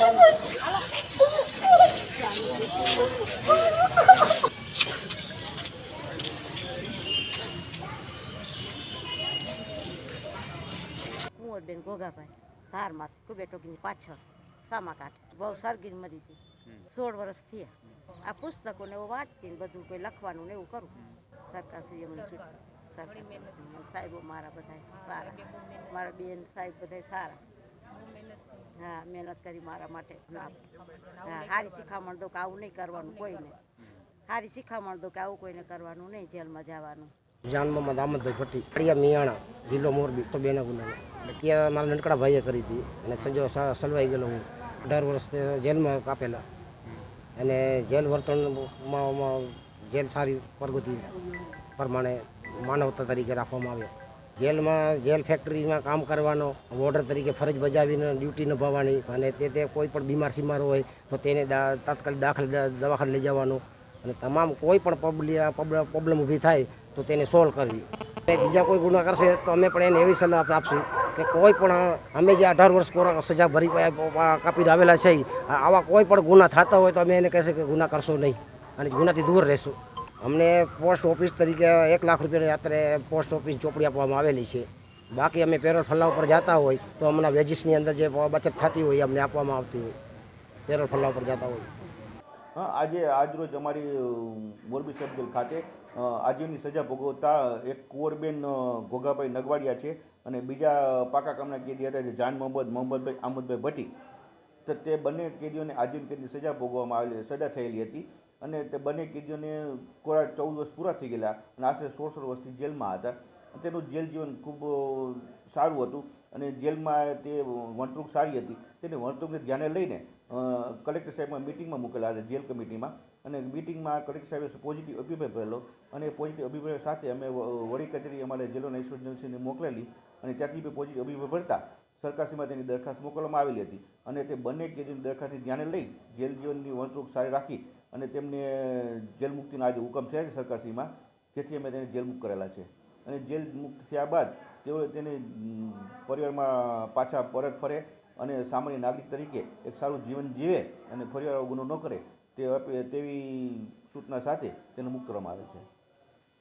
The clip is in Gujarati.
કુંવરબેન ગોગાભાઈ ધારમાં કુબે ટોકીની પાછળ સામાકાંઠ બહુ સરગીર મરી હતી સોળ વર્ષ થયા. આ પુસ્તકો ને એવું વાંચતી બધું કોઈ લખવાનું ને એવું કરું. સરકાર શ્રી અમને છૂટ સરકાર સાહેબો મારા બધા સારા. મારા બેન સાહેબ બધા સારા. મહેનત કરી મારા માટે સારી શિખામણ દો કે આવું નહીં કરવાનું કોઈને સારી શિખામણ દો કે આવું કોઈને કરવાનું નહીં, જેલમાં જવાનું. જાન મોહમ્મદ અહમદભાઈ ભટ્ટી કડિયા મિયાણા, જિલ્લો મોરબી, તો બેના ગુના. ત્યાં મારા નનકડા ભાઈએ કરી હતી, અને સંજો સલવાઈ ગયેલો હું. અઢાર વર્ષ જેલમાં કાપેલા. અને જેલ વર્તનમાં જેલ સારી પ્રગતિ પ્રમાણે માનવતા તરીકે રાખવામાં આવ્યો. જેલમાં, જેલ ફેક્ટરીમાં કામ કરવાનો, વોર્ડર તરીકે ફરજ બજાવીને ડ્યુટી નિભાવવાની અને તે તે કોઈ પણ બીમાર સીમાર હોય તો તેને તાત્કાલિક દાખલ દવાખાને લઈ જવાનું અને તમામ કોઈ પણ પબ્લિક પ્રોબ્લેમ ઊભી થાય તો તેને સોલ્વ કરવી. બીજા કોઈ ગુના કરશે તો અમે પણ એને એવી સલાહ આપશું કે કોઈ પણ અમે જે અઢાર વર્ષ કોરા સજા ભરી કાપી આવેલા છે આવા કોઈ પણ ગુના થતા હોય તો અમે એને કહેશે કે ગુના કરશો નહીં અને ગુનાથી દૂર રહેશું. અમને પોસ્ટ ઓફિસ તરીકે એક લાખ રૂપિયાની અત્યારે પોસ્ટ ઓફિસ ચોપડી આપવામાં આવેલી છે. બાકી અમે પેરોલ ફલ્લા ઉપર જતા હોય તો અમને વેજીસની અંદર જે બચત થતી હોય અમને આપવામાં આવતી હોય. પેરોલ ફલ્લા ઉપર જતા હોય. હા, આજે, આજરોજ અમારી મોરબી સબજેલ ખાતે આજીવની સજા ભોગવતા એક કુંવરબેન ઘોઘાભાઈ નગવાડિયા છે અને બીજા પાકા કામના કેદી હતા જે જાન મોહમ્મદ, મોહમ્મદભાઈ અહમદભાઈ ભટ્ટી. તો તે બંને કેદીઓને આજીવન કેદની સજા ભોગવવામાં આવેલી, સજા થયેલી હતી. અને તે બંને કેદીઓને કોરા ચૌદ વર્ષ પૂરા થઈ ગયેલા અને આશરે સોળ સોળ વર્ષથી જેલમાં હતા. તેનું જેલ જીવન ખૂબ સારું હતું અને જેલમાં તે વર્તણૂક સારી હતી. તેની વર્તણૂકને ધ્યાને લઈને કલેક્ટર સાહેબમાં મિટિંગમાં મૂકેલા હતા જેલ કમિટીમાં. અને મિટિંગમાં કલેક્ટર સાહેબે પોઝિટિવ અભિપ્રાય ભરેલો અને પોઝિટિવ અભિપ્રાય સાથે અમે વડી કચેરી અમારે જેલોના ઇન્સ્પેક્ટરશ્રીને મોકલેલી અને ત્યાંથી બી પોઝિટિવ અભિપ્રાય ભરતા. સરકારશ્રીમાં તેની દરખાસ્ત મોકલવામાં આવેલી હતી. અને તે બંને કેદીની દરખાસ્તને ધ્યાને લઈ જેલ જીવનની વર્તણૂક સારી રાખી અને તેમને જેલ મુક્તિનો આજે હુકમ થયા છે સરકારશ્રીમાં જેથી અમે તેને જેલ મુક્ત કરેલા છે. અને જેલ મુક્ત થયા બાદ તેઓએ તેને પરિવારમાં પાછા પરત ફરે અને સામાન્ય નાગરિક તરીકે એક સારું જીવન જીવે અને ફરીવાર ગુનો ન કરે તે તેવી સૂચના સાથે તેને મુક્ત કરવામાં આવે છે.